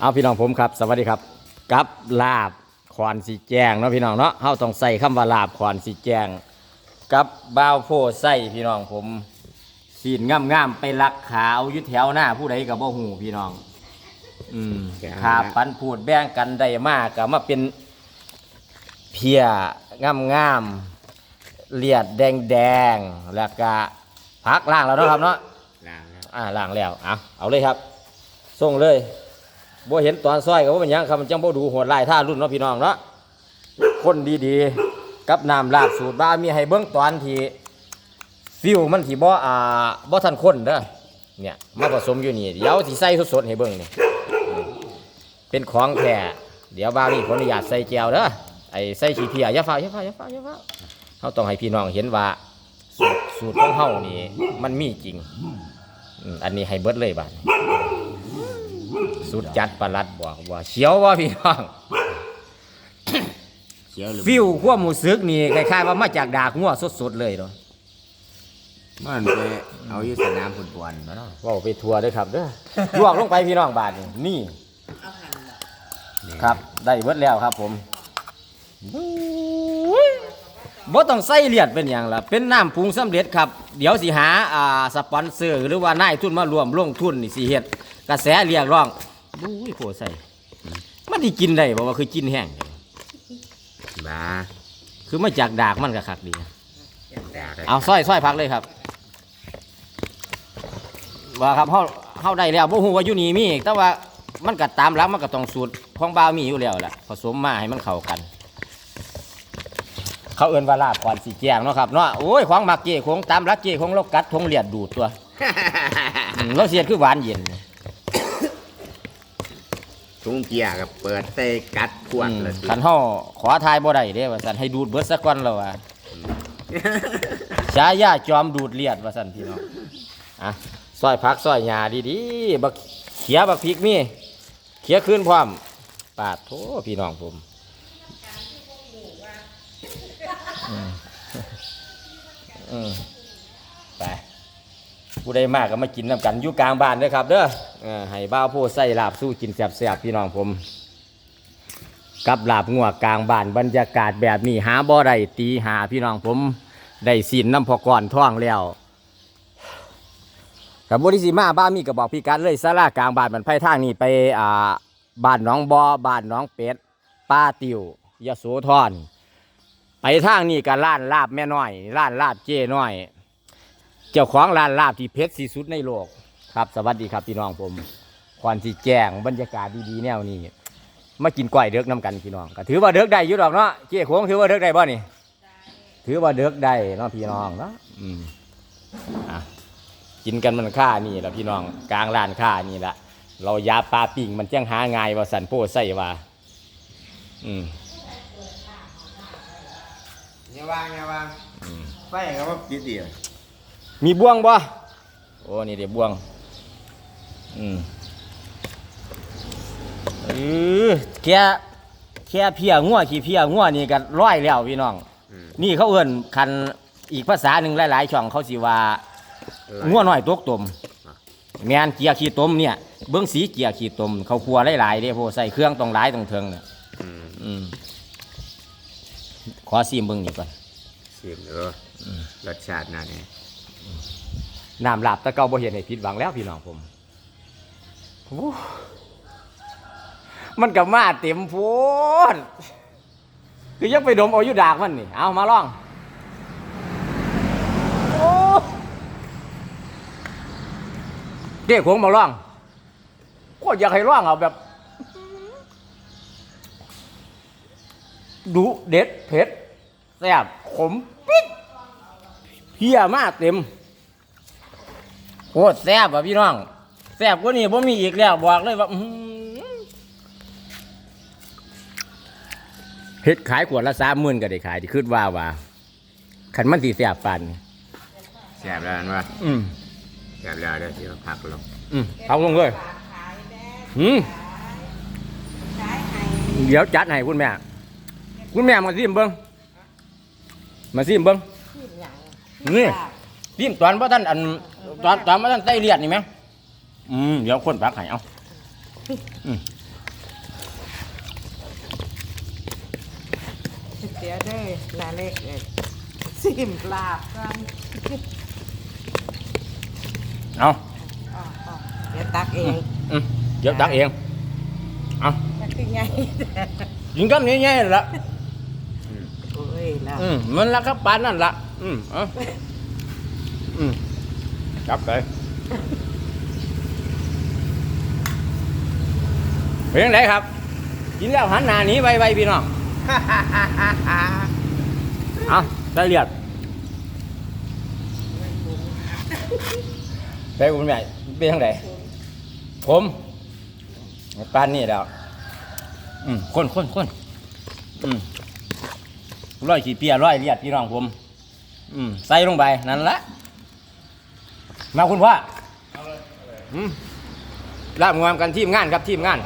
เอาพี่น้องผมครับ สวัสดีครับกับลาบขวานสีแจงเนาะพี่น้องเนาะเฮาต้องใส่คำว่าลาบขวานสีแจงกับบ้าวโพใส่พี่น้องผมสีนงามๆไปลักขาวอยุดแถวหน้าผู้ใดกับบ่หูพี่น้อง อืมแกงขาปันพูดแบ่งกันได้มากก็มาเป็นเพียงามๆเลียดแดงๆแล้วก็พักล่างแล้วเนาะครับเนาะล้างแล้วอ่าล้างแล้วเอาเอาเลยครับส่งเลย บ่เห็นตอนซอยก็บ่เป็นหยังครับมันจังบ่ดูโหดลายท่ารุ่นเนาะพี่น้องเนาะคนดีๆ กับน้ำลาบสูตรบ้ามีให้เบิ่งตอนที่ฟิวมันที่บ่อ่าบ่ทันคนเด้อเนี่ยมาผสมอยู่นี่เดี๋ยวสิใส่สดๆให้เบิ่งนี่เป็นของแท้เดี๋ยวบ้านี่ขออนุญาตใส่แก้วเด้อไอ้ใส่ขี้เพียอย่าฟ้าอย่าฟ้าอย่าฟ้าอย่าฟ้าเฮาต้องให้พี่น้องเห็นว่าสูตรของเฮานี่มันมีจริงอันนี้ให้เบิดเลยบ้าน สุดจัดประหลัดบอกว่าเขียวว่าพี่น้อง เขียวหรือฟิวขั้วหมูซึกนี่คล้ายๆว่ามาจากดากงัวสดๆเลยเนาะมันไปเอาอยู่สนามฟุตบอลมาเนาะว่าไปทัวร์ด้วยครับเด้อลวกลงไปพี่น้องบาทนี่นี่ครับ ได้เบิดแล้วครับ ผมบ่ต้องใส่เลียดเป็นอย่างละเป็นน้ำปรุงสำเร็จครับ เดี๋ยวสิหาอ่าสปอนเซอร์หรือว่านายทุนมารวมลงทุนนี่สิเฮ็ดกระแสเรียกร้อง บุ้ยโคใส่ มันที่กินได้บ่ว่าคือกินแห้งบ้าคือมาจากดากมันก็คักดีด่ากันเอาสร้อยสร้อยพักเลยครับว่าครับเฮาเฮาได้แล้วบ่ฮู้ว่าอยู่นี่มีอีกแต่ว่ามันก็ตามหลักมันก็ต้องสูตรของบ่าวมีอยู่แล้วแหละผสมมาให้มันเข้ากัน เขาเอิ้นว่าลาบก่อนสิแจงเนาะครับเนาะโอ้ยของมักเจ้คงตามหลักเจ้คงเรากัดทงเลียดดูดตัวอืมเราเสียดคือหวานเย็น ทุ่งเกียร์กับเปิดใส่กัดขวดอืมละสิคันเฮาขอทายบ่ได้เด้ว่าซั่นให้ดูดเบิดซะก่อนแล้วว่าฉายาจอมดูดเลียดว่าสั่นพี่น้องอะซอยพักซอยหญ้าดีๆบักเขียบักพริกมีเขียขึ้นพร้อมปาดโถพี่น้องผมอืมอืมไป ผู้ใดมากก็มากินน้ำกันอยู่กลางบ้านเด้อครับเด้อให้บ้าวโพใส่ลาบสู้กินแซ่บๆพี่น้องผม กับลาบงัวกลางบ้านบรรยากาศแบบนี้หาบ่ได้ตีหาพี่น้องผมได้สินน้ำพอก่อนท่องแล้วกับบริสิมาบ้านมีกระบอกพี่กัดเลยสารากลางบ้านมันไพ่ทางนี้ไปอ่าบ้านน้องบอบ้านน้องเป็ดป้าติวยโสธรไปทางนี้กับร้านลาบแม่น้อยร้านลาบเจ้น้อย เจ้าของร้านลาบที่เพชรที่สุดในโลกครับ สวัสดีครับพี่น้องผมควันสีแจ้งบรรยากาศดีๆแนวนี้มากินก้อยเด็กน้ำกันพี่น้องก็ถือว่าเด็กได้อยู่ดอกเนาะเจ๊โค้งถือว่าเด็กได้บ่นี่ถือว่าเด็กได้เนาะพี่น้องเนาะอืมอะกินกันมันค่านี่แหละพี่น้องกลางร้านค่านี่แหละเรายาปลาปิ่งมันจังหาง่ายว่าสันโพใส่ว่าอืมอย่าวางอย่าวางไฟเขาว่าปิดเดียว มีบ่วงบ่โอ้นี่เดี๋ยวบ่วง อืมเออแค่แค่เพียงัวขี่เพียงัวนี่ก็ร้อยแล้วพี่น้องอืมนี่เขาเอื้นคันอีกภาษาหนึ่งหลายๆช่องเขาสิว่างัวน้อยตกตมแมนเกียร์ขี้ตมเนี่ยเบื้องสีเกียร์ขี้ตมเขาครัวหลายๆเด้พวกใส่เครื่องตรงหลายตรงเทิงเนี่ยอืมอืมขอซีมเบิ้งนี่ก่อนเสียงเอออรสชาติน่าเนี่ย น้ำลาบตะเกาบ่เห็นให้ผิดหวังแล้วพี่น้องผมมันกับมาเต็มโพดคือยังไปดมเอายู่ดากมันนี่ เอามาลองเด็กคงมาลองก็อยากให้ลองเอาแบบดุเด็ดเผ็ดแซ่บขมปิ๊ดเพียมากเต็ม โคตรแซ่บอะพี่น้องแซ่บกว่านี้ผมมีอีกแล้วบอกเลยว่าอื้อหือเฮ็ดขายขวดละสามหมื่นก็ได้ขายที่คิดว่าว่าขันมันสีแซ่บปันแซ่บแล้วนะอืมแซ่บแล้วเดี๋ยวเดี๋ยวพักลงอืมเอาลงเลยอืมเดี๋ยวจัดให้คุณแม่ คุณแม่มาซิมเบิ้งมาซิมเบิ้งนี่ พิมตอนว่าท่านอันตอนตอนว่าท่านใส่เลียดนี่ไหมอืมเดี๋ยวคนปากไข่เอาเสียวได้ลาเล็กเลยสิมลาบกันเอาเดี๋ยวตักเองอืมเดี๋ยวตักเองเอาตักยังไงยิงก็ง่ายๆละโอ้ยลาบ อืมมันละก็ปานนั่นละอืมเอา จับไปเป็นยังไงครับ กินแล้วหันหน้าหนีไวๆพี่น้องเอาได้เรียดไปคุณใหญ่เป็นยังไงผมปานนี่แล้วอืมคนคนคนอืมร้อยขี้เปียร้อยเลียดพี่น้องผม อืมใส่ลงไปนั่นละ มาคุณพ่ออืมลาบงวมกันทีมงานครับทีมงาน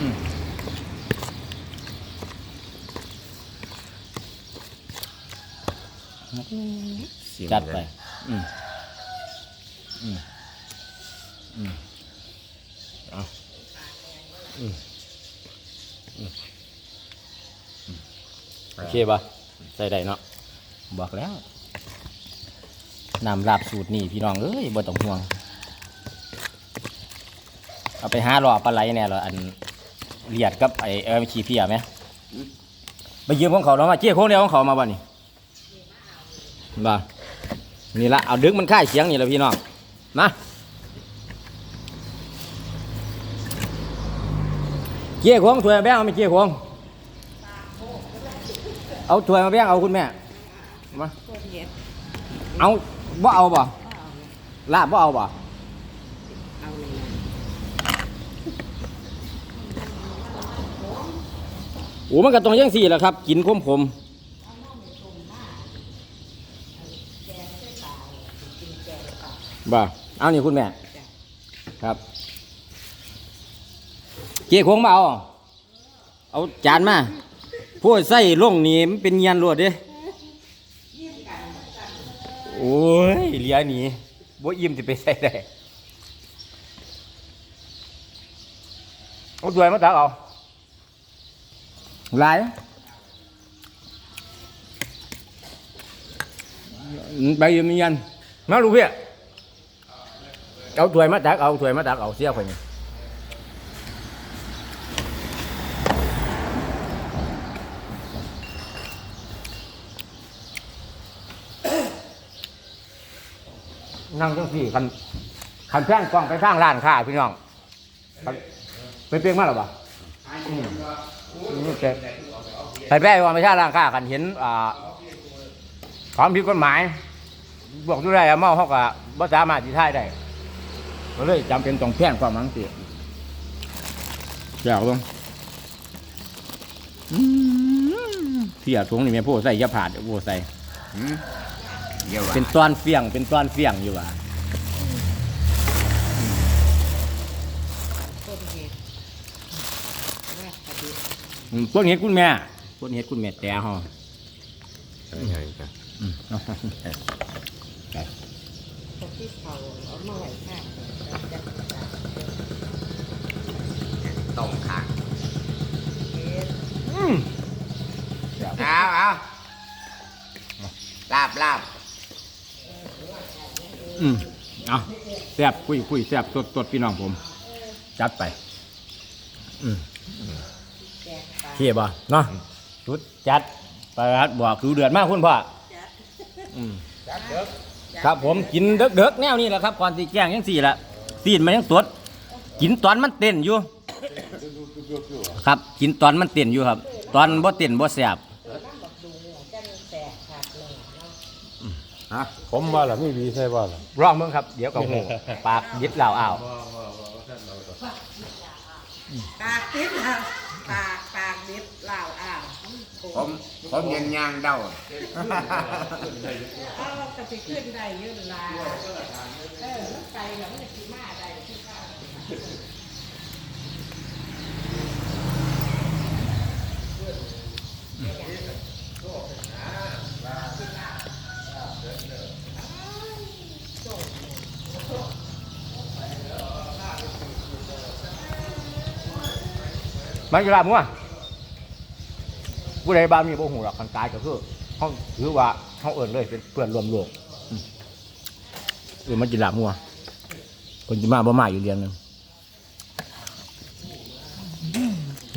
อืมเสียงจัดไปเลยอืมอืมอืมเอาอืมอืมอืมโอเคปะใส่ได้เนาะบอกแล้ว นำลาบสูตรนี่พี่น้องเอ้ยบ่ต้องห่วง เอาไปหาหลอปลาไหลแน่เหรออันเลียดกับไอเออขี้เพียไหมไปยืมของเขาแล้วมาเจี๊ยโค้งเดียวของเขามาบ่นี่บ่นี่ละเอาดึกมันค่ายเสียงนี่แหละพี่น้องนะเจี๊ยโค้งถวยมาแบ่งเอาไม่เจี๊ยโค้งเอาถวยมาแบ่งเอาคุณแม่มาเอา บ่เอาบ่ลาบบ่เอาบ่เอาเลยโอ้มันก็ต้องยังสี่แหละครับ กินขมขมบ่เอานี่คุณแม่ ครับเจ๊ยคงมาเอา เอาจานมาพวกใส่ลงนี่มันเป็นเงียนรวดเด้ โอ้ยเหลียหนีบ่อิ่มจะไปใส่ได้เอาถ้วยมาตักเอาหลายไปยืมเงียนมาลูกพี่เอาถ้วยมาตักเอาถ้วยมาตักเอาเสียคนนี้ นั่งจังสี่คันคันแพงกล้องไปสร้างร้านค้าพี่น้องคันไปเปียงมาหรอปะไปแป้ว่าไม่ใช่ร้านค้าคันเห็นอ่าความผิดกฎหมายบอกดูได้อะเมาเขาก็บ่สามารถที่ท่ายได้ก็เลยจำเป็นต้องแพงความมังเสียแก้วต้องเสียถุงนี่แม่พูดใส่ยาผาดพูดใส่ เดี๋ยวว่ะเป็นตอนเฟียงเป็นตอนเฟียงอยู่ว่ะคนเย็นว่าพอดีอืมต้นเห็ดคุณแม่ต้นเห็ดคุณแม่แต่ฮะใช่ใช่ครับอืมเอาคนที่เขาเอามาไหวข้างเดี๋ยวจะจัดต้มขาเย็นอืมเอาเอาลาบลาบ อืมเอาแซ่บคุยคุยแซ่บสดสดพี่น้องผม จัดไป อืมแกงปลาเทียบอะเนาะชุดจัดประหัดบอกดูเดือดมากคุณพ่อจัดอืมครับผมกินเด็กๆแนวนี้แหละครับก่อนที่แจ้งยังสี่ละตีนมันยังสดกินตอนมันเต้นอยู่ ครับกินตอนมันเต้นอยู่ครับ ตอนบ่เต้นบ่แซ่บ จังแตกขาดเลยเนาะ ฮะผมว่าล่ะไม่มีใช่ว่าล่ะรองเมืองครับ เดี๋ยวกับหูปากยิดเหล่าอ้าวปากติดอะปากปากดิบเหล่าอ้าวผมผมยันยางเดาเอาก็ไปขึ้นได้เยอะลาเออมันไกลแล้วมันจะขี่มาได้ที่ข้าวมั นอยู่ลาบมัวผู้ใดบ้านมีบ่หูหรอกคันตายก็คือเขาถือว่าเขาเอิ้นเลยเป็นเพื่อนรวมโลกอืมเออมันกินลาบงัวคนจะมาบ่มาอยู่เรียนหนึง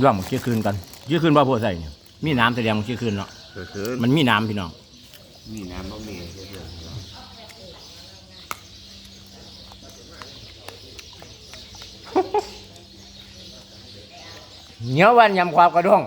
ร่วมมันเชี่ยคืนกันเชี่ยคืนบ่พวกใส่เนี่ยมีน้ำแสดงมันเชี่ยคืนเนาะก็คือมันมีน้ำพี่น้อง มีน้ำบะหมี่เพื่อนเนื้อวันยำความกระด้ง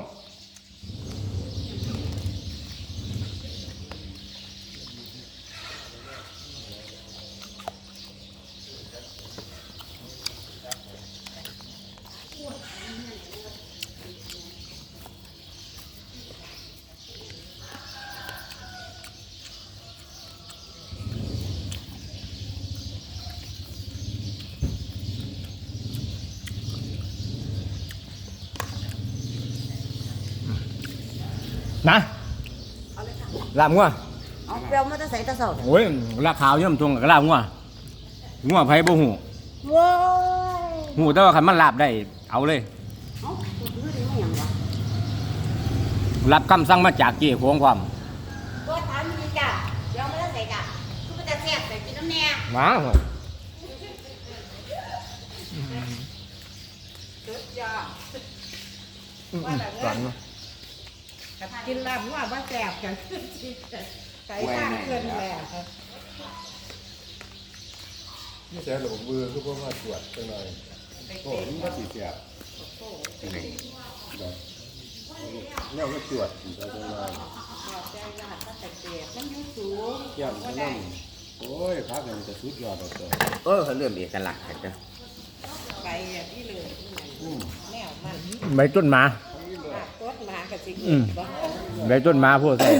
ลาบงัวเอาเปรี้ยวมาจะใส่ตะเสาโอ้ยลาบขาวย่อมตรงกับลาบงัวงัวไผบ่หูว้ายหูแต่ว่าคันมันลาบได้เอาเลย เอ้าพูดถึงไม่ยังวะรับคำสั่งมาจากเจ้าของความตัวถามมีจ้ะเดี๋ยวมาจะใส่จ้ะคือมันจะแซ่บใส่กินน้ำแน่มา สุดยอด ว่าแต่ก่อนเงินกินลาบว่าว่าแซ่บกันไก่ข้างเกินแหละนี่แต่หลงมือคือพวกมาตรวจจังหน่อยโอ้ยมันก็สีเสียบที่ไหนแบบเนี่ยก็ตรวจจังหน่อยมันยู่สูงเกี่ยมทั้งนั้นโอ้ยพักเนี่ยมันจะสุดยอดเลยตัวเออเขาเริ่มเอกลักษณ์กันจ้ะไปที่เลยอืมแนวมันใบต้นมา กับสิอืมใบต้นมาพวกใส่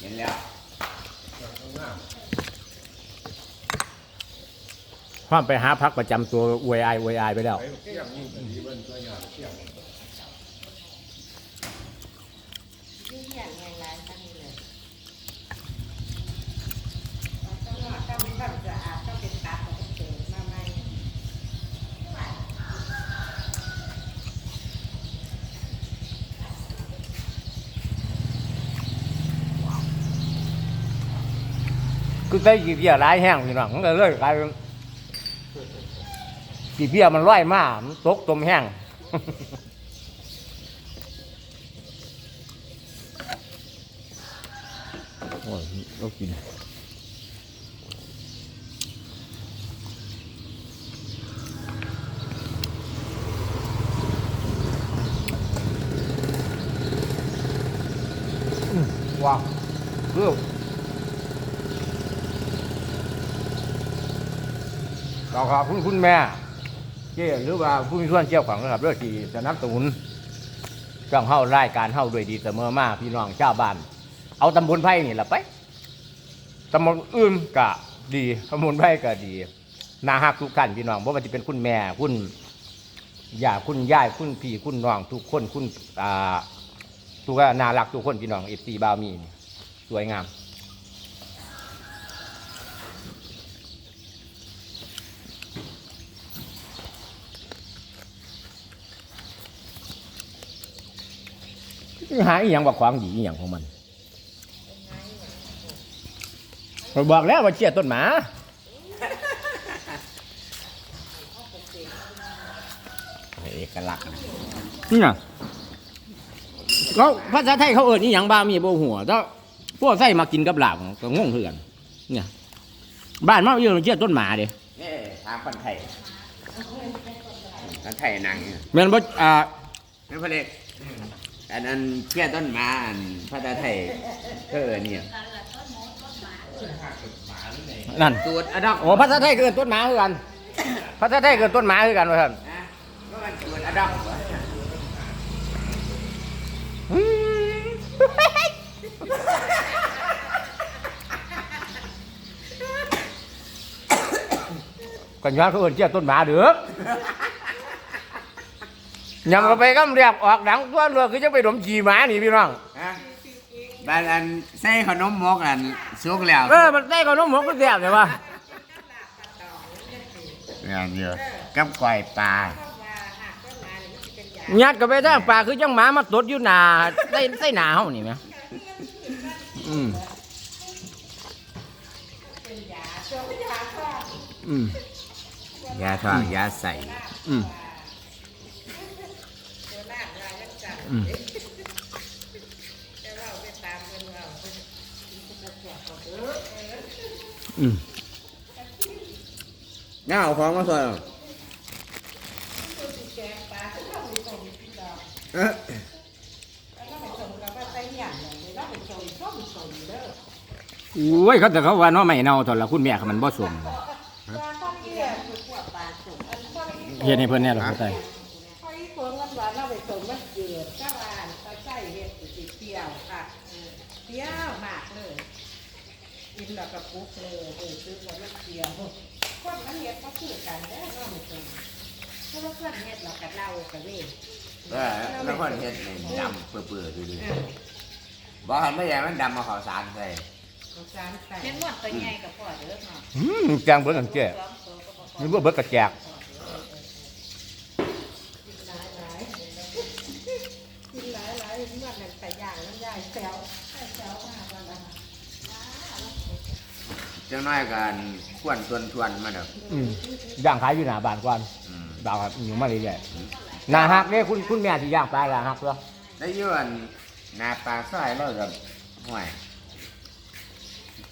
เห็นแล้วความไปหาพักประจำตัวอวยอายอวยอายไปแล้ว ไปเกี่ยมยิ่งแต่ดีมันตัวยากเกี่ยม ที่อย่างไงร้านตั้งเลยต้องต้องจะอาบต้องเป็นตาของเกิดมาใหม่ คือใส่กี่เพียร้ายแห้งพี่น้องมันก็เลยกลายเป็นกี่เพียมันร้อยมากมันตกตมแห้งโอ้ยเรากินว้าวคือ เราขอบคุณคุณแม่เจ้หรือว่าผู้มีส่วนเกี่ยวข้องนะครับเรื่องที่สนับสนุนจ้องเข้ารายการเข้าด้วยดีเสมอมาพี่น้องชาวบ้าน เอาตำบลไผ่นี่แหละไปตำบลอื่นก็ดีตำบลไผ่ก็ดีนาฮักทุกท่านพี่น้องเพราะว่าจะเป็นคุณแม่คุณย่าคุณย่ายคุณพี่คุณน้อง ทุกคนคุณอ่าทุกคนน่ารักทุกคนพี่น้องเอฟซีบาวมีนสวยงาม หาอีหยังว่าขวางดีอีหยังของมันผมบอกแล้วว่าเจียต้นหมาเอกลักษณ์นะนี่น่ะเขาภาษาไทยเขาเอิ้นอีหยังบ้ามีโบหัวแต่พวกไส้มากินกับหลาบก็งงคือกันเนี่ยบ้านมาอยู่เจียต้นหมาเด้นี่ทางคนไทยคนไทยนางเนี่ยแม่นบ่อ่านั่นพระเล็ก อันนั้นเพี้ยต้นไม้อันภาษาไทยก็เออเนี่ยนั่นตูดอะดอกโอ้ภาษาไทยก็เอิ้นต้นหมาคือกันภาษาไทยก็เอิ้นต้นหมาคือกันว่าซั่นนะก็มันตูดอะดอกวะก็ย้อนเขาเอิ้นเจียต้นหมาเด้อ ยำก็ไปกำเรียบออกดังตัวเรือคือจะไปดมจีหมานี่พี่น้องฮะบ้านอันใส่ขนมมกอันสุกแล้วเออมันได้กับน้องหมกก็แซ่บเลยวะงานเยอะกับก๋วยปลาว่าหากต้นมาเนี่ยมันจะเป็นใหญ่ยัดกับไปทางปากคือจังหมามาตดอยู่หนาใส่ใส่หนาเฮานี่แหมอืมเป็นยาจงยาข้ออืมยาท้องยาใส่อืม เจ้าหน้าลายยังจัง อืมเงาของมาสวนแกงปลาที่เราไปส่งที่ดอกเอ๊ะแล้วเราไปส่งเราก็ใส่หยั่งเลยเราไปส่งส้มส่งเด้อโอ้ยเขาแต่เขาว่าเนาะไม่เน่าตอนละคุณแม่เขามันบ่สวมปลาข้าวเกลี่ยคือพวกปลาส่งอันข้าวอีเฮ็ดให้เพิ่นแน่หรอพ่อไตข้าวอีตัวเงินหวานเราไปส่งมันเกิดก้าวานตาใส่เห็ดสีเปรี้ยวค่ะเปรี้ยวมากเลยกินแล้วก็ปุ๊กเลยเออซื้อวันละเปรี้ยวคนมันเห็ดก็ คือกันได้เราไปส่งเพราะว่าเพื่อนเห็ดเรากับเรากับเว้ยเออแล้วคนเฮ็ดนี่ดำเปื่อยๆดูดิบอกให้ไม่ใหญ่มันดำมาขอสารใส่เป็นหมดตัวใหญ่กับพ่อเด้อเนาะอืมแจงเบิ่งกันแก่นี่บ่เบิดกระแจกหลายหลายกินหลายหลายเมื่อนั้นแต่ย่างน้ำยายแซวแซวมากวันละ จังน้อยกันควนทวนทวนๆมาเด้ออืมย่างขายอยู่หน้าบ้านก่อนอืมดาวครับอยู่มาเรื่อยๆหน้าฮักเด้คุณคุณแม่สิย่างปลาหน้าฮักเด้อได้อยวนหน้าปลาซอยเรากับห่วย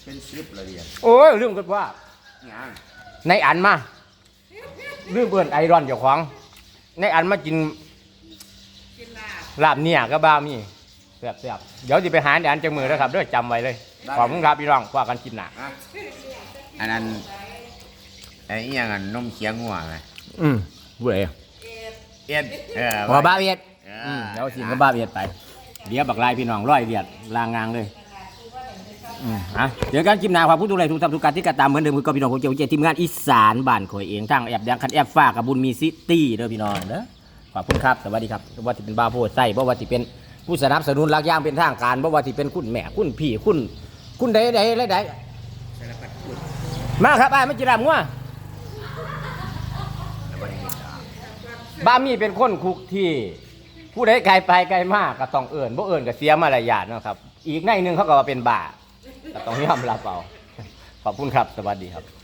เป็นซิปเลยเดียวโอ้ยลืมกันว่าหยังในอันมาลืมเบิ่นไอรอนเจ้าของ ในอันมากินกินลาบลาบเนี่ยก็บ้ามีแซ่บๆเดี๋ยวสิไปหาในอันจังมือนะครับเด้อจำไว้เลย ขอบคุณครับพี่น้องว่ากันกินหนาอะอันนั้นไอ้อิหยังอันนมเคียงงัวไหมอืมผู้ใดเอ็ดเออขอบ้าเวียดเออือมเดี๋ยวสิก็บ้าเวียดไปเดี๋ยวบักลายพี่น้องร้อยเวียดลางงางเลยอืมอะเดี๋ยวการกินหนาความผู้ดูแลทุกท่านทุกการที่กระตามเหมือนเดิมคือกับพี่น้องผมเจ้าเจ้าทีมงานอีสานบ้านข่อยเองทางแอบแดงคันแอบฟ้ากับบุญมีซิตี้เด้อพี่น้องเด้อขอบคุณครับสวัสดีครับบ่ว่าสิเป็นบาโพดไส้บ่ว่าสิเป็นผู้สนับสนุนรักย่างเป็นทางการบ่ว่าสิเป็นคุณแม่คุณพี่คุณ คุณใดใดใดใดสารพัดพูดมาครับอ้ายไม่จีรำงัวแล้วบ่ได้เห็นดอกบ้ามีเป็นคนคุกที่ ผู้ใดไกลไปไกลมากก็ต้องเอิ่นบ่เอิ่นก็เสียมารยาทเนาะครับ อีกในหนึ่งเขาก็ว่าเป็นบาก็ต้องยอมรับเอาขอบคุณครับสวัสดีครับ